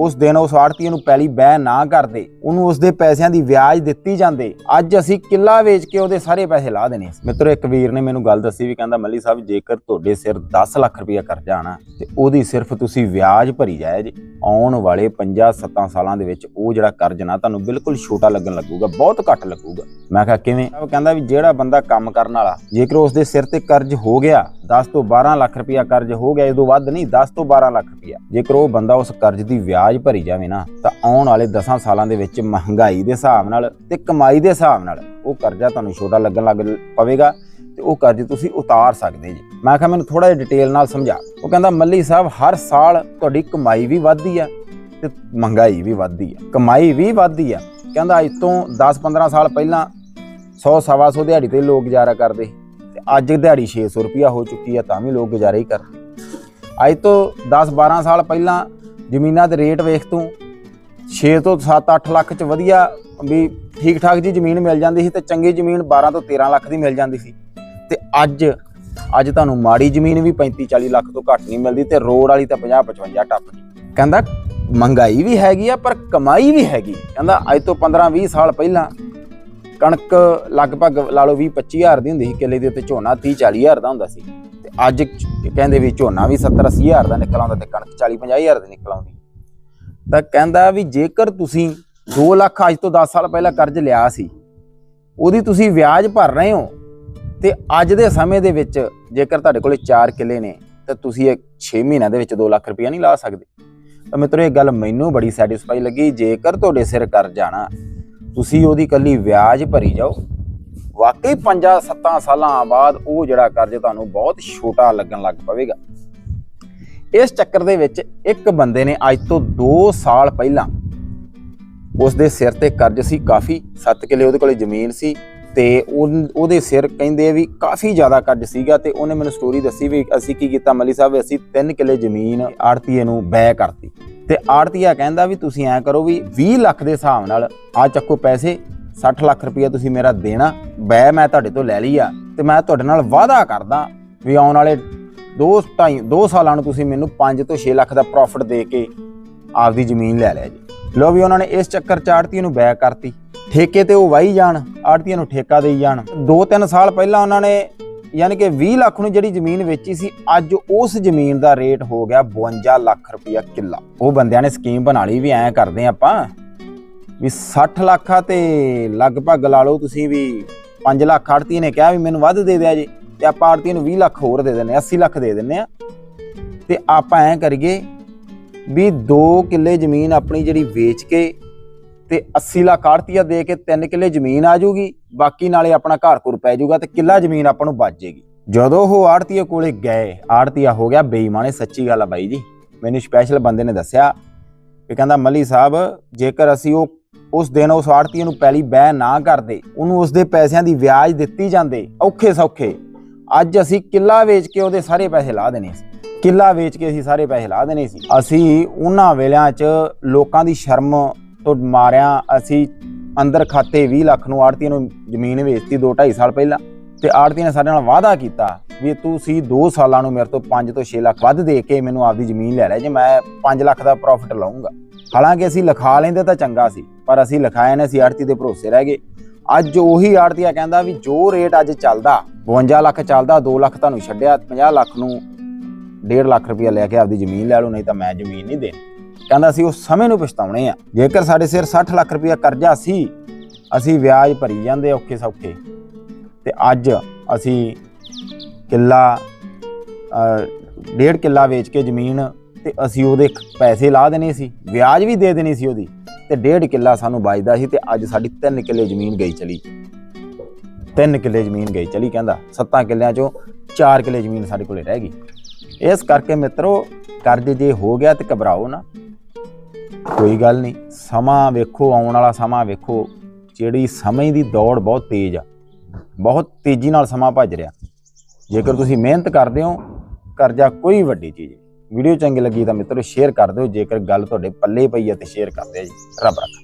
ਉਸ ਦਿਨ ਉਸ ਆੜਤੀ ਨੂੰ ਪੈਲੀ ਬਹਿ ਨਾ ਕਰਦੇ, ਉਹਨੂੰ ਉਸਦੇ ਪੈਸਿਆਂ ਦੀ ਵਿਆਜ ਦਿੱਤੀ ਜਾਂਦੇ। ਅੱਜ ਅਸੀਂ ਕਿੱਲਾ ਵੇਚ ਕੇ ਉਹਦੇ ਸਾਰੇ ਪੈਸੇ ਲਾ ਦੇਣੇ। ਸੀ। ਮਿੱਤਰੋ, ਇੱਕ ਵੀਰ ਨੇ ਮੈਨੂੰ ਗੱਲ ਦੱਸੀ ਵੀ ਕਹਿੰਦਾ, ਮੱਲੀ ਸਾਹਿਬ, ਜੇਕਰ ਤੁਹਾਡੇ ਸਿਰ 10 ਲੱਖ ਰੁਪਇਆ ਕਰਜ਼ਾ ਆਣਾ ਤੇ ਉਹਦੀ ਸਿਰਫ ਤੁਸੀਂ ਵਿਆਜ ਭਰੀ ਜਾਏ ਜੀ। ਆਉਣ ਵਾਲੇ 5-7 ਸਾਲਾਂ ਦੇ ਵਿੱਚ ਉਹ ਜਿਹੜਾ ਕਰਜ਼ ਨਾ ਤੁਹਾਨੂੰ ਬਿਲਕੁਲ ਛੋਟਾ ਲੱਗਣ ਲੱਗੂਗਾ, ਬਹੁਤ ਘੱਟ ਲੱਗੂਗਾ। ਮੈਂ ਕਿਹਾ, ਕਿਵੇਂ? ਉਹ ਕਹਿੰਦਾ ਵੀ ਜਿਹੜਾ ਬੰਦਾ ਕੰਮ ਕਰਨ ਵਾਲਾ, ਜੇਕਰ ਉਸ ਦੇ ਸਿਰ ਤੇ ਕਰਜ਼ ਹੋ ਗਿਆ 10 ਤੋਂ 12 ਲੱਖ ਰੁਪਇਆ ਕਰਜ਼ ਹੋ ਗਿਆ ਇਹ ਤੋਂ ਵੱਧ ਨਹੀਂ 10 ਤੋਂ 12 ਲੱਖ ਰੁਪਇਆ। ਜੇਕਰ ਉਹ ਬੰਦਾ ਉਸ ਕਰਜ਼ ਦੀ ਵਿਆਜ ਭਰੀ ਜਾਵੇ ਨਾ, ਤਾਂ ਆਉਣ ਵਾਲੇ 10 ਸਾਲਾਂ ਦੇ ਵਿੱਚ ਮਹਿੰਗਾਈ ਦੇ ਹਿਸਾਬ ਨਾਲ ਤੇ ਕਮਾਈ ਦੇ ਹਿਸਾਬ ਨਾਲ ਉਹ ਕਰਜ਼ਾ ਤੁਹਾਨੂੰ ਛੋਟਾ ਲੱਗਣ ਲੱਗ ਪਵੇਗਾ ਤੇ ਉਹ ਕਰਜ਼ ਤੁਸੀਂ ਉਤਾਰ ਸਕਦੇ ਜੀ। ਮੈਂ ਕਿਹਾ ਮੈਨੂੰ ਥੋੜਾ ਜਿਹਾ ਡਿਟੇਲ ਨਾਲ ਸਮਝਾ। ਉਹ ਕਹਿੰਦਾ, ਮੱਲੀ ਸਾਹਿਬ, ਹਰ ਸਾਲ ਤੁਹਾਡੀ ਕਮਾਈ ਵੀ ਵੱਧਦੀ ਆ ਤੇ ਮਹਿੰਗਾਈ ਵੀ ਵੱਧਦੀ ਆ। ਕਮਾਈ ਵੀ ਵੱਧਦੀ ਆ। ਕਹਿੰਦਾ ਅੱਜ ਤੋਂ 10-15 ਸਾਲ ਪਹਿਲਾਂ 100 ਸਵਾ ਸੌ ਦਿਹਾੜੀ ਤੇ ਲੋਕ ਗੁਜ਼ਾਰਾ ਕਰਦੇ ਅੱਜ ਦਿਹਾੜੀ 600 ਰੁਪਿਆ ਹੋ ਚੁੱਕੀ ਆ, ਤਾਂ ਵੀ ਲੋਕ ਗੁਜ਼ਾਰਾ ਹੀ ਕਰਦੇ ਅੱਜ ਤੋਂ 10-12 ਸਾਲ ਪਹਿਲਾਂ ਜ਼ਮੀਨਾਂ ਦੇ ਰੇਟ ਵੇਖ ਤੂੰ 6 ਤੋਂ 7-8 ਲੱਖ ਚ ਵਧੀਆ ਵੀ ਠੀਕ ਠਾਕ ਜੀ ਜ਼ਮੀਨ ਮਿਲ ਜਾਂਦੀ ਸੀ ਤੇ ਚੰਗੀ ਜ਼ਮੀਨ 12 ਤੋਂ 13 ਲੱਖ ਦੀ ਮਿਲ ਜਾਂਦੀ ਸੀ। ਤੇ ਅੱਜ ਅੱਜ ਤੁਹਾਨੂੰ ਮਾੜੀ ਜ਼ਮੀਨ ਵੀ 35-40 ਲੱਖ ਤੋਂ ਘੱਟ ਨਹੀਂ ਮਿਲਦੀ ਤੇ ਰੋਡ ਵਾਲੀ ਤਾਂ 50-55 ਟੱਪ ਗਈ। ਕਹਿੰਦਾ, ਮਹਿੰਗਾਈ ਵੀ ਹੈਗੀ ਆ, ਪਰ ਕਮਾਈ ਵੀ ਹੈਗੀ। ਕਹਿੰਦਾ, ਅੱਜ ਤੋਂ 15-20 ਸਾਲ ਪਹਿਲਾਂ ਕਣਕ ਲਗਭਗ ਲਾ ਲਓ 20-25 ਹਜ਼ਾਰ ਦੀ ਹੁੰਦੀ ਸੀ, ਕਿੱਲੇ ਦੇ ਉੱਤੇ ਝੋਨਾ 30-40 ਹਜ਼ਾਰ ਦਾ ਹੁੰਦਾ ਸੀ। ਤੇ ਅੱਜ ਕਹਿੰਦੇ ਵੀ ਝੋਨਾ ਵੀ 70-80 ਹਜ਼ਾਰ ਦਾ ਨਿਕਲ ਆਉਂਦਾ ਤੇ ਕਣਕ 40-50 ਹਜ਼ਾਰ ਦੀ ਨਿਕਲ ਆਉਂਦੀ। ਤਾਂ ਕਹਿੰਦਾ ਵੀ ਜੇਕਰ ਤੁਸੀਂ 2 ਲੱਖ ਅੱਜ ਤੋਂ 10 ਸਾਲ ਪਹਿਲਾਂ ਕਰਜ਼ ਲਿਆ ਸੀ, ਉਹਦੀ ਤੁਸੀਂ ਵਿਆਜ ਭਰ ਰਹੇ ਹੋ, ਤੇ ਅੱਜ ਦੇ ਸਮੇਂ ਦੇ ਵਿੱਚ ਜੇਕਰ ਤੁਹਾਡੇ ਕੋਲੇ 4 ਕਿੱਲੇ ਨੇ, ਤਾਂ ਤੁਸੀਂ ਇਹ 6 ਮਹੀਨਿਆਂ ਦੇ ਵਿੱਚ 2 ਲੱਖ ਰੁਪਇਆ ਨਹੀਂ ਲਾ ਸਕਦੇ। ਤਾਂ ਮਿੱਤਰੋ, ਇਹ ਗੱਲ ਮੈਨੂੰ ਬੜੀ ਸੈਟੀਸਫਾਈ ਲੱਗੀ। ਜੇਕਰ ਤੁਹਾਡੇ ਸਿਰ ਕਰਜ਼ ਆਣਾ ਤੁਸੀਂ ਉਹਦੀ ਕੱਲੀ ਵਿਆਜ ਭਰੀ ਜਾਓ। ਵਾਕਈ 5-7 ਸਾਲਾਂ ਬਾਅਦ ਉਹ ਜਿਹੜਾ ਕਰਜ਼ ਤੁਹਾਨੂੰ ਬਹੁਤ ਛੋਟਾ ਲੱਗਣ ਲੱਗ ਪਵੇਗਾ। ਇਸ ਚੱਕਰ ਦੇ ਵਿੱਚ ਇੱਕ ਬੰਦੇ ਨੇ ਅੱਜ ਤੋਂ 2 ਸਾਲ ਪਹਿਲਾਂ ਉਸ ਦੇ ਸਿਰ ਤੇ ਕਰਜ਼ ਸੀ ਕਾਫੀ। 7 ਕਿੱਲੇ ਉਹਦੇ ਕੋਲੇ ਜ਼ਮੀਨ ਸੀ। ਤੇ ਉਨ- ਉਹਦੇ ਸਿਰ ਕਹਿੰਦੇ ਵੀ ਕਾਫੀ ਜ਼ਿਆਦਾ ਕਰਜ਼ ਸੀਗਾ ਤੇ ਉਹਨੇ ਮੈਨੂੰ ਸਟੋਰੀ ਦੱਸੀ ਵੀ ਅਸੀਂ ਕੀ ਕੀਤਾ? ਮਲੀ ਸਾਹਿਬ, ਅਸੀਂ 3 ਕਿੱਲੇ ਜ਼ਮੀਨ ਆੜਤੀਏ ਨੂੰ ਬੈ ਕਰਤੀ। ਤੇ ਆੜਤੀਆ ਕਹਿੰਦਾ ਵੀ ਤੁਸੀਂ ਐ ਕਰੋ ਵੀ 20 ਲੱਖ ਦੇ ਹਿਸਾਬ ਨਾਲ ਆ ਚੱਕੋ ਪੈਸੇ 60 ਲੱਖ ਰੁਪਇਆ ਤੁਸੀਂ ਮੇਰਾ ਦੇਣਾ ਬੈ ਮੈਂ ਤੁਹਾਡੇ ਤੋਂ ਲੈ ਲਈ ਆ ਤੇ ਮੈਂ ਤੁਹਾਡੇ ਨਾਲ ਵਾਅਦਾ ਕਰਦਾ ਵੀ ਆਉਣ ਵਾਲੇ 2 ਢਾਈ 2 ਸਾਲਾਂ ਨੂੰ ਤੁਸੀਂ ਮੈਨੂੰ 5 ਤੋਂ 6 ਲੱਖ ਦਾ ਪ੍ਰੋਫਿਟ ਦੇ ਕੇ ਆਪਦੀ ਜ਼ਮੀਨ ਲੈ ਲਿਆ ਜੀ। ਲੋ ਵੀ ਉਹਨਾਂ ਨੇ ਇਸ ਚੱਕਰ ਚ ਆੜਤੀਏ ਨੂੰ ਬੈ ਕਰਤੀ। ਠੇਕੇ ਤੇ ਉਹ ਵਾਈ ਜਾਣ, ਆੜਤੀਆਂ ਨੂੰ ਠੇਕਾ ਦੇਈ ਜਾਣ। 2-3 ਸਾਲ ਪਹਿਲਾਂ ਉਹਨਾਂ ਨੇ ਯਾਨੀ ਕਿ 20 ਲੱਖ ਨੂੰ ਜਿਹੜੀ ਜ਼ਮੀਨ ਵੇਚੀ ਸੀ, ਅੱਜ ਉਸ ਜ਼ਮੀਨ ਦਾ ਰੇਟ ਹੋ ਗਿਆ 52 ਲੱਖ ਰੁਪਇਆ ਕਿੱਲਾ। ਉਹ ਬੰਦਿਆਂ ਨੇ ਸਕੀਮ ਬਣਾ ਲਈ ਵੀ ਐਂ ਕਰਦੇ ਆਪਾਂ ਵੀ 60 ਲੱਖ ਆ ਤੇ ਲਗਭਗ ਲਾ ਲਓ ਤੁਸੀਂ ਵੀ 5 ਲੱਖ। ਆੜਤੀ ਨੇ ਕਿਹਾ ਵੀ ਮੈਨੂੰ ਵੱਧ ਦੇ ਦਿਆ ਜੀ ਤੇ ਆਪਾਂ ਆੜਤੀ ਨੂੰ 20 ਲੱਖ ਹੋਰ ਦੇ ਦਿੰਨੇ 80 ਲੱਖ ਦੇ ਦਿੰਨੇ ਆ। ਤੇ ਆਪਾਂ ਐਂ ਕਰੀਏ ਵੀ 2 ਕਿੱਲੇ ਜ਼ਮੀਨ ਆਪਣੀ ਜਿਹੜੀ ਵੇਚ ਕੇ ਤੇ 80 ਲੱਖ ਆੜਤੀਆ ਦੇ ਕੇ 3 ਕਿੱਲੇ ਜ਼ਮੀਨ ਆ ਜਾਊਗੀ, ਬਾਕੀ ਨਾਲੇ ਆਪਣਾ ਘਰ ਘੁਰ ਪੈ ਜਾਊਗਾ ਤੇ ਕਿੱਲਾ ਜ਼ਮੀਨ ਆਪਾਂ ਨੂੰ ਬਚ ਜੇਗੀ ਜਦੋਂ ਉਹ ਆੜਤੀਆ ਕੋਲੇ ਗਏ, ਆੜਤੀਆ ਹੋ ਗਿਆ ਬੇਈਮਾਨੇ, ਸੱਚੀ ਗੱਲ ਆ ਬਾਈ ਜੀ। ਮੈਨੂੰ ਸਪੈਸ਼ਲ ਬੰਦੇ ਨੇ ਦੱਸਿਆ ਕਿ ਕਹਿੰਦਾ, ਮੱਲੀ ਸਾਹਿਬ, ਜੇਕਰ ਅਸੀਂ ਉਹ ਉਸ ਦਿਨ ਉਸ ਆੜਤੀਏ ਨੂੰ ਪਹਿਲੀ ਬਹਿ ਨਾ ਕਰਦੇ, ਉਹਨੂੰ ਉਸ ਦੇ ਪੈਸਿਆਂ ਦੀ ਵਿਆਜ ਦਿੱਤੀ ਜਾਂਦੇ, ਔਖੇ ਸੌਖੇ, ਅੱਜ ਅਸੀਂ ਕਿੱਲਾ ਵੇਚ ਕੇ ਉਹਦੇ ਸਾਰੇ ਪੈਸੇ ਲਾ ਦੇਣੇ ਸੀ। ਕਿੱਲਾ ਵੇਚ ਕੇ ਅਸੀਂ ਸਾਰੇ ਪੈਸੇ ਲਾ ਦੇਣੇ ਸੀ। ਅਸੀਂ ਉਹਨਾਂ ਵੇਲਿਆਂ 'ਚ ਲੋਕਾਂ ਦੀ ਸ਼ਰਮ ਤੋਂ ਮਾਰਿਆ, ਅਸੀਂ ਅੰਦਰ ਖਾਤੇ 20 ਲੱਖ ਨੂੰ ਆੜਤੀ ਨੂੰ ਜ਼ਮੀਨ ਵੇਚਤੀ 2 2.5 ਸਾਲ ਪਹਿਲਾਂ ਤੇ ਆੜਤੀ ਨੇ ਸਾਡੇ ਨਾਲ ਵਾਅਦਾ ਕੀਤਾ ਵੀ ਤੁਸੀਂ 2 ਸਾਲਾਂ ਨੂੰ ਮੇਰੇ ਤੋਂ 5 ਤੋਂ 6 ਲੱਖ ਵੱਧ ਦੇ ਕੇ ਮੈਨੂੰ ਆਪਦੀ ਜ਼ਮੀਨ ਲੈ ਲੈ, ਜੇ ਮੈਂ 5 ਲੱਖ ਦਾ ਪ੍ਰੋਫਿਟ ਲਾਉਂਗਾ ਹਾਲਾਂਕਿ ਅਸੀਂ ਲਿਖਾ ਲੈਂਦੇ ਤਾਂ ਚੰਗਾ ਸੀ, ਪਰ ਅਸੀਂ ਲਿਖਾਇਆ ਨੇ ਅਸੀਂ ਆੜਤੀ ਦੇ ਭਰੋਸੇ ਰਹਿ ਗਏ। ਅੱਜ ਉਹੀ ਆੜਤੀਆ ਕਹਿੰਦਾ ਵੀ ਜੋ ਰੇਟ ਅੱਜ ਚੱਲਦਾ 52 ਲੱਖ ਚੱਲਦਾ 2 ਲੱਖ ਤੁਹਾਨੂੰ ਛੱਡਿਆ 50 ਲੱਖ ਨੂੰ 1.5 ਲੱਖ ਰੁਪਇਆ ਲੈ ਕੇ ਆਪਦੀ ਜ਼ਮੀਨ ਲੈ ਲਓ, ਨਹੀਂ ਤਾਂ ਮੈਂ ਜ਼ਮੀਨ ਨਹੀਂ ਦੇਣੀ। ਕਹਿੰਦਾ ਅਸੀਂ ਉਸ ਸਮੇਂ ਨੂੰ ਪਛਤਾਉਣੇ ਆ। ਜੇਕਰ ਸਾਡੇ ਸਿਰ 60 ਲੱਖ ਰੁਪਇਆ ਕਰਜ਼ਾ ਸੀ, ਅਸੀਂ ਵਿਆਜ ਭਰੀ ਜਾਂਦੇ ਔਖੇ ਸੌਖੇ। ਤੇ ਅੱਜ ਅਸੀਂ ਕਿੱਲਾ ਡੇਢ ਕਿੱਲਾ ਵੇਚ ਕੇ ਜ਼ਮੀਨ ਤੇ ਅਸੀਂ ਉਹਦੇ ਪੈਸੇ ਲਾ ਦੇਣੇ ਸੀ। ਵਿਆਜ ਵੀ ਦੇ ਦੇਣੀ ਸੀ ਉਹਦੀ। ਤੇ ਡੇਢ ਕਿੱਲਾ ਸਾਨੂੰ ਬਚਦਾ ਸੀ ਤੇ ਅੱਜ ਸਾਡੀ 3 ਕਿੱਲੇ ਜ਼ਮੀਨ ਗਈ ਚਲੀ। 3 ਕਿੱਲੇ ਜ਼ਮੀਨ ਗਈ ਚਲੀ ਕਹਿੰਦਾ। 7 ਕਿੱਲਿਆਂ ਚੋਂ 4 ਕਿੱਲੇ ਜ਼ਮੀਨ ਸਾਡੇ ਕੋਲੇ ਰਹਿ ਗਈ। ਇਸ ਕਰਕੇ ਮਿੱਤਰੋ, ਕਰਜ਼ ਜੇ ਹੋ ਗਿਆ ਤੇ ਘਬਰਾਓ ਨਾ। ਕੋਈ ਗੱਲ ਨਹੀਂ, ਸਮਾਂ ਵੇਖੋ, ਆਉਣ ਵਾਲਾ ਸਮਾਂ ਵੇਖੋ, ਜਿਹੜੀ ਸਮੇਂ ਦੀ ਦੌੜ ਬਹੁਤ ਤੇਜ਼ ਆ, ਬਹੁਤ ਤੇਜ਼ੀ ਨਾਲ ਸਮਾਂ ਭੱਜ ਰਿਹਾ। ਜੇਕਰ ਤੁਸੀਂ ਮਿਹਨਤ ਕਰਦੇ ਹੋ, ਕਰਜ਼ਾ ਕੋਈ ਵੱਡੀ ਚੀਜ਼ ਨਹੀਂ। ਵੀਡੀਓ ਚੰਗੀ ਲੱਗੀ ਤਾਂ ਮਿੱਤਰੋ, ਸ਼ੇਅਰ ਕਰ ਦਿਓ, ਜੇਕਰ ਗੱਲ ਤੁਹਾਡੇ ਪੱਲੇ ਪਈ ਹੈ ਤੇ ਸ਼ੇਅਰ ਕਰ ਦਿਓ ਜੀ। ਰੱਬ ਰੱਖਾ।